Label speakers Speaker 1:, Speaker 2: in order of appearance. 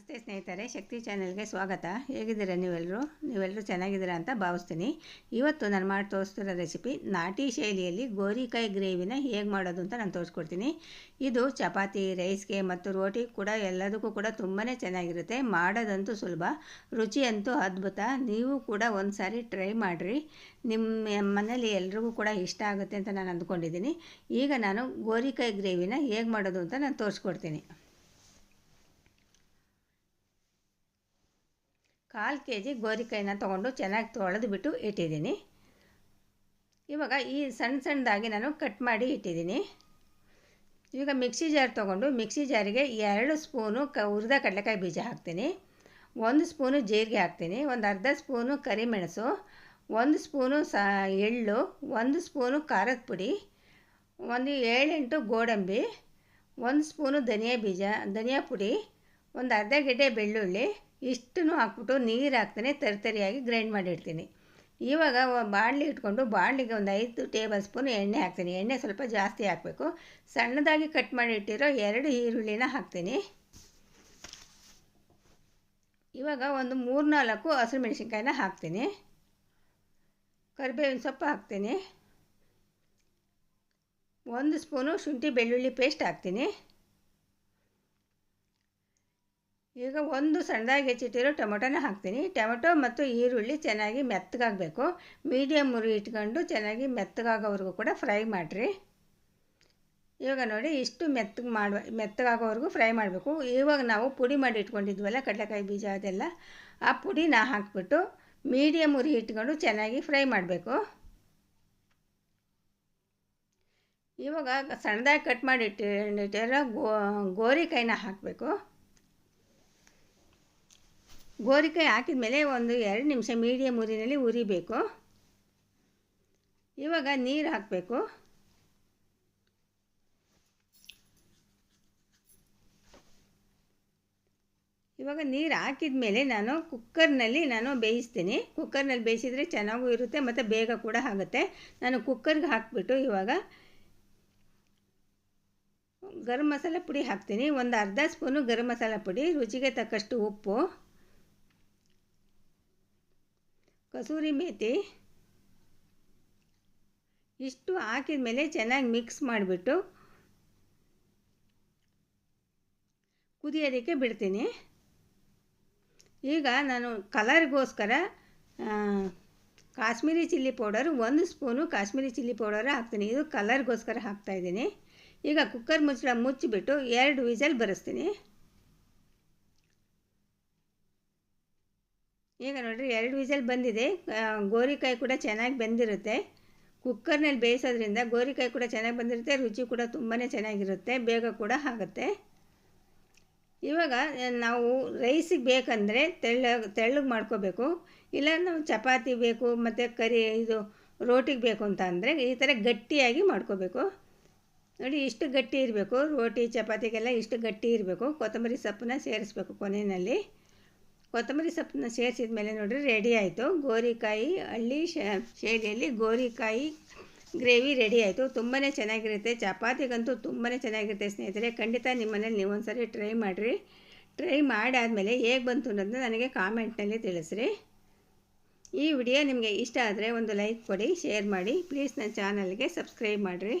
Speaker 1: ನಮಸ್ತೆ ಸ್ನೇಹಿತರೆ, ಶಕ್ತಿ ಚಾನೆಲ್ಗೆ ಸ್ವಾಗತ. ಹೇಗಿದ್ದೀರಾ ನೀವೆಲ್ಲರೂ ನೀವೆಲ್ಲರೂ ಚೆನ್ನಾಗಿದ್ದೀರಾ ಅಂತ ಭಾವಿಸ್ತೀನಿ. ಇವತ್ತು ನಾನು ಮಾಡಿ ತೋರಿಸ್ತಿರೋ ರೆಸಿಪಿ ನಾಟಿ ಶೈಲಿಯಲ್ಲಿ ಗೋರಿಕಾಯಿ ಗ್ರೇವಿನ ಹೇಗೆ ಮಾಡೋದು ಅಂತ ನಾನು ತೋರಿಸ್ಕೊಡ್ತೀನಿ. ಇದು ಚಪಾತಿ, ರೈಸ್ಗೆ ಮತ್ತು ರೋಟಿ ಕೂಡ ಎಲ್ಲದಕ್ಕೂ ಕೂಡ ತುಂಬಾ ಚೆನ್ನಾಗಿರುತ್ತೆ. ಮಾಡೋದಂತೂ ಸುಲಭ ರುಚಿ ಅಂತೂ ಅದ್ಭುತ. ನೀವು ಕೂಡ ಒಂದು ಸಾರಿ ಟ್ರೈ ಮಾಡಿರಿ. ನಿಮ್ಮ ಮನೇಲಿ ಎಲ್ರಿಗೂ ಕೂಡ ಇಷ್ಟ ಆಗುತ್ತೆ ಅಂತ ನಾನು ಅಂದ್ಕೊಂಡಿದ್ದೀನಿ. ಈಗ ನಾನು ಗೋರಿಕಾಯಿ ಗ್ರೇವಿನ ಹೇಗೆ ಮಾಡೋದು ಅಂತ ನಾನು ತೋರಿಸ್ಕೊಡ್ತೀನಿ. ಕಾಲು ಕೆ ಜಿ ಗೋರಿಕಾಯಿನ ತೊಗೊಂಡು ಚೆನ್ನಾಗಿ ತೊಳೆದು ಬಿಟ್ಟು ಇಟ್ಟಿದ್ದೀನಿ. ಇವಾಗ ಈ ಸಣ್ಣ ಸಣ್ಣದಾಗಿ ನಾನು ಕಟ್ ಮಾಡಿ ಇಟ್ಟಿದ್ದೀನಿ. ಈಗ ಮಿಕ್ಸಿ ಜಾರ್ ತೊಗೊಂಡು ಮಿಕ್ಸಿ ಜಾರಿಗೆ ಎರಡು ಸ್ಪೂನು ಕ ಹುರಿದ ಕಡಲೆಕಾಯಿ ಬೀಜ ಹಾಕ್ತೀನಿ. ಒಂದು ಸ್ಪೂನು ಜೀರಿಗೆ ಹಾಕ್ತೀನಿ, ಒಂದು ಅರ್ಧ ಸ್ಪೂನು ಕರಿಮೆಣಸು, ಒಂದು ಸ್ಪೂನು ಸ ಎಳ್ಳು, ಒಂದು ಸ್ಪೂನು ಖಾರದ ಪುಡಿ, ಒಂದು ಏಳೆಂಟು ಗೋಡಂಬಿ, ಒಂದು ಸ್ಪೂನು ಧನಿಯಾ ಬೀಜ, ಧನಿಯಾ ಪುಡಿ, ಒಂದು ಅರ್ಧ ಗೆಡ್ಡೆ ಬೆಳ್ಳುಳ್ಳಿ ಇಷ್ಟನ್ನು ಹಾಕ್ಬಿಟ್ಟು ನೀರು ಹಾಕ್ತಾನೆ ತರಿತರಿಯಾಗಿ ಗ್ರೈಂಡ್ ಮಾಡಿಡ್ತೀನಿ. ಇವಾಗ ಬಾಣಲಿ ಇಟ್ಕೊಂಡು ಬಾಣಲಿಗೆ ಒಂದು ಐದು ಟೇಬಲ್ ಸ್ಪೂನ್ ಎಣ್ಣೆ ಹಾಕ್ತೀನಿ. ಎಣ್ಣೆ ಸ್ವಲ್ಪ ಜಾಸ್ತಿ ಹಾಕಬೇಕು. ಸಣ್ಣದಾಗಿ ಕಟ್ ಮಾಡಿ ಇಟ್ಟಿರೋ ಎರಡು ಈರುಳ್ಳಿನ ಹಾಕ್ತೀನಿ. ಇವಾಗ ಒಂದು ಮೂರು ನಾಲ್ಕು ಹಸಿರು ಮೆಣಸಿನ್ಕಾಯಿನ ಹಾಕ್ತೀನಿ. ಕರಿಬೇವಿನ ಸೊಪ್ಪು ಹಾಕ್ತೀನಿ. ಒಂದು ಸ್ಪೂನು ಶುಂಠಿ ಬೆಳ್ಳುಳ್ಳಿ ಪೇಸ್ಟ್ ಹಾಕ್ತೀನಿ. ಈಗ ಒಂದು ಸಣ್ಣದಾಗಿ ಹೆಚ್ಚಿಟ್ಟಿರೋ ಟೊಮೊಟೊನ ಹಾಕ್ತೀನಿ. ಟೊಮೊಟೊ ಮತ್ತು ಈರುಳ್ಳಿ ಚೆನ್ನಾಗಿ ಮೆತ್ತಗಾಗಬೇಕು. ಮೀಡಿಯಮ್ ಉರಿ ಇಟ್ಕೊಂಡು ಚೆನ್ನಾಗಿ ಮೆತ್ತಗಾಗೋವರೆಗೂ ಕೂಡ ಫ್ರೈ ಮಾಡಿರಿ. ಇವಾಗ ನೋಡಿ ಇಷ್ಟು ಮೆತ್ತಗೆ ಮಾಡುವ, ಮೆತ್ತಗಾಗೋವರೆಗೂ ಫ್ರೈ ಮಾಡಬೇಕು. ಇವಾಗ ನಾವು ಪುಡಿ ಮಾಡಿ ಇಟ್ಕೊಂಡಿದ್ವಲ್ಲ, ಕಡಲೆಕಾಯಿ ಬೀಜ ಅದೆಲ್ಲ, ಆ ಪುಡಿನ ಹಾಕ್ಬಿಟ್ಟು ಮೀಡಿಯಮ್ ಉರಿ ಇಟ್ಕೊಂಡು ಚೆನ್ನಾಗಿ ಫ್ರೈ ಮಾಡಬೇಕು. ಇವಾಗ ಸಣ್ಣದಾಗಿ ಕಟ್ ಮಾಡಿ ಇಟ್ಟಿರೋ ಗೋ, ಗೋರಿಕಾಯಿನ ಹಾಕಬೇಕು. ಗೋರಿಕಾಯಿ ಹಾಕಿದ ಮೇಲೆ ಒಂದು ಎರಡು ನಿಮಿಷ ಮೀಡಿಯಮ್ ಉರಿನಲ್ಲಿ ಉರಿಬೇಕು. ಇವಾಗ ನೀರು ಹಾಕಬೇಕು. ಇವಾಗ ನೀರು ಹಾಕಿದ ಮೇಲೆ ನಾನು ಕುಕ್ಕರ್ನಲ್ಲಿ ನಾನು ಬೇಯಿಸ್ತೀನಿ. ಕುಕ್ಕರ್ನಲ್ಲಿ ಬೇಯಿಸಿದರೆ ಚೆನ್ನಾಗೂ ಇರುತ್ತೆ ಮತ್ತು ಬೇಗ ಕೂಡ ಆಗುತ್ತೆ. ನಾನು ಕುಕ್ಕರ್ಗೆ ಹಾಕಿಬಿಟ್ಟು ಇವಾಗ ಗರಂ ಮಸಾಲ ಪುಡಿ ಹಾಕ್ತೀನಿ. ಒಂದು ಅರ್ಧ ಸ್ಪೂನು ಗರಂ ಮಸಾಲ ಪುಡಿ, ರುಚಿಗೆ ತಕ್ಕಷ್ಟು ಉಪ್ಪು. ಕಸೂರಿ ಮೇಥಿ ಇಷ್ಟು ಹಾಕಿದ ಮೇಲೆ ಚೆನ್ನಾಗಿ ಮಿಕ್ಸ್ ಮಾಡಿಬಿಟ್ಟು ಕುದಿಯೋದಕ್ಕೆ ಬಿಡ್ತೀನಿ. ಈಗ ನಾನು ಕಲರ್ಗೋಸ್ಕರ ಕಾಶ್ಮೀರಿ ಚಿಲ್ಲಿ ಪೌಡರ್, ಒಂದು ಸ್ಪೂನು ಕಾಶ್ಮೀರಿ ಚಿಲ್ಲಿ ಪೌಡರ್ ಹಾಕ್ತೀನಿ. ಇದು ಕಲರ್ಗೋಸ್ಕರ ಹಾಕ್ತಾಯಿದ್ದೀನಿ ಈಗ ಕುಕ್ಕರ್ ಮುಚ್ಚಳ ಮುಚ್ಚಿಬಿಟ್ಟು ಎರಡು ವಿಸಲ್ ಬರೆಸ್ತೀನಿ. ಈಗ ನೋಡಿರಿ ಎರಡು ವಿಸಲ್ ಬಂದಿದೆ. ಗೋರಿಕಾಯಿ ಕೂಡ ಚೆನ್ನಾಗಿ ಬೆಂದಿರುತ್ತೆ. ಕುಕ್ಕರ್ನಲ್ಲಿ ಬೇಯಿಸೋದ್ರಿಂದ ಗೋರಿಕಾಯಿ ಕೂಡ ಚೆನ್ನಾಗಿ ಬಂದಿರುತ್ತೆ, ರುಚಿ ಕೂಡ ತುಂಬಾ ಚೆನ್ನಾಗಿರುತ್ತೆ, ಬೇಗ ಕೂಡ ಆಗುತ್ತೆ. ಇವಾಗ ನಾವು ರೈಸಿಗೆ ಬೇಕಂದರೆ ತೆಳ್ಳಗೆ ತೆಳ್ಳಗೆ ಮಾಡ್ಕೋಬೇಕು. ಇಲ್ಲ ನಾವು ಚಪಾತಿ ಬೇಕು, ಮತ್ತು ಕರಿ, ಇದು ರೋಟಿಗೆ ಬೇಕು ಅಂತ ಅಂದರೆ ಈ ಥರ ಗಟ್ಟಿಯಾಗಿ ಮಾಡ್ಕೋಬೇಕು. ನೋಡಿ, ಇಷ್ಟು ಗಟ್ಟಿ ಇರಬೇಕು. ರೋಟಿ, ಚಪಾತಿಗೆಲ್ಲ ಇಷ್ಟು ಗಟ್ಟಿ ಇರಬೇಕು. ಕೊತ್ತಂಬರಿ ಸೊಪ್ಪನ್ನ ಸೇರಿಸ್ಬೇಕು ಕೊನೆಯಲ್ಲಿ. ಕೊತ್ತಂಬರಿ ಸೊಪ್ಪನ್ನ ಸೇರಿಸಿದ ಮೇಲೆ ನೋಡಿರಿ ರೆಡಿ ಆಯಿತು. ಗೋರಿಕಾಯಿ, ಹಳ್ಳಿ ಶೈಲಿಯಲ್ಲಿ ಗೋರಿಕಾಯಿ ಗ್ರೇವಿ ರೆಡಿ ಆಯಿತು. ತುಂಬಾ ಚೆನ್ನಾಗಿರುತ್ತೆ. ಚಪಾತಿಗಂತೂ ತುಂಬಾ ಚೆನ್ನಾಗಿರುತ್ತೆ ಸ್ನೇಹಿತರೆ. ಖಂಡಿತ ನಿಮ್ಮನೇಲಿ ನೀವು ಒಂದ್ಸರಿ ಟ್ರೈ ಮಾಡಿರಿ. ಟ್ರೈ ಮಾಡಾದಮೇಲೆ ಹೇಗೆ ಬಂತು ಅನ್ನೋದನ್ನ ನನಗೆ ಕಾಮೆಂಟ್ನಲ್ಲಿ ತಿಳಿಸ್ರಿ. ಈ ವಿಡಿಯೋ ನಿಮಗೆ ಇಷ್ಟ ಆದರೆ ಒಂದು ಲೈಕ್ ಕೊಡಿ ಶೇರ್ ಮಾಡಿ. ಪ್ಲೀಸ್ ನನ್ನ ಚಾನಲ್ಗೆ ಸಬ್ಸ್ಕ್ರೈಬ್ ಮಾಡಿರಿ.